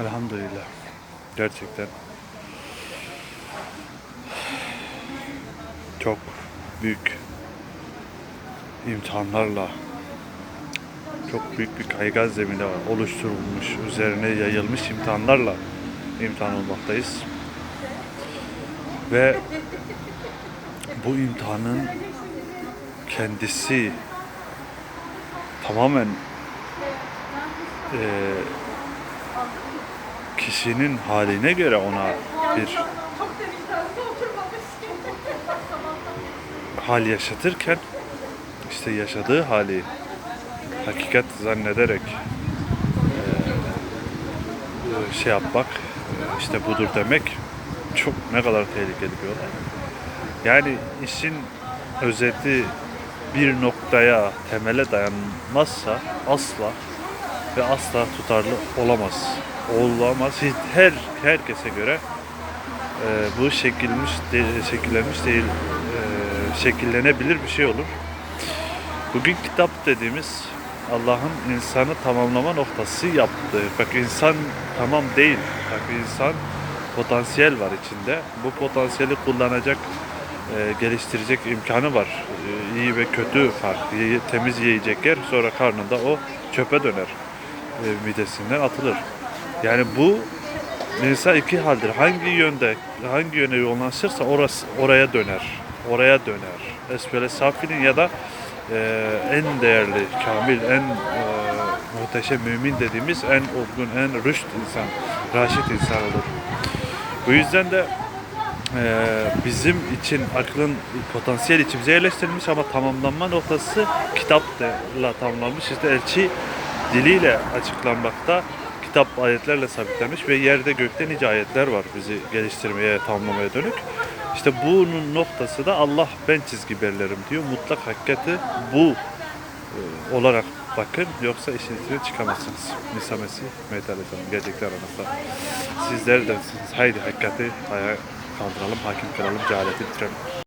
Elhamdülillah. Gerçekten çok büyük imtihanlarla çok büyük bir kaygan zemine oluşturulmuş, üzerine yayılmış imtihanlarla imtihan olmaktayız. Ve bu imtihanın kendisi tamamen eee kişinin haline göre ona bir hal yaşatırken işte yaşadığı hali hakikat zannederek eee, şey yapmak eee, işte budur demek çok ne kadar tehlikeli bir olay. Yani işin özeti bir noktaya temele dayanmazsa asla ve asla tutarlı olamaz. Olamaz. Her herkese göre e, bu şekilmiş de, şekillenmiş değil e, şekillenebilir bir şey olur. Bugün kitap dediğimiz Allah'ın insanı tamamlama noktası yaptığı. Bak insan tamam değil. Bak insan potansiyel var içinde. Bu potansiyeli kullanacak, e, geliştirecek imkanı var. E, iyi ve kötü fark. Temiz yiyecek yer sonra karnında o çöpe döner. E, midesinden atılır. Yani bu insan iki haldir. Hangi yönde, hangi yöne yoğunlaşırsa orası oraya döner. Oraya döner. Esfele safilin ya da e, en değerli, kamil, en e, muhteşem mümin dediğimiz en olgun, en rüşt insan, raşit insan olur. Bu yüzden de e, bizim için aklın potansiyel içimize yerleştirilmiş ama tamamlanma noktası kitapla tamamlanmış. İşte elçi diliyle açıklanmakta kitap ayetlerle sabitlenmiş ve yerde gökte nice ayetler var bizi geliştirmeye, tamamlamaya dönük. İşte bunun noktası da Allah ben çizgi belirlerim diyor. Mutlak hakikati bu e, olarak bakın yoksa işin içine çıkamazsınız. Nisa Mesih Mehmet Aleyhisselam gelecekler aranızda. Sizler de haydi hakikati ayağa kaldıralım, hakim kılalım, cehaleti bitirelim.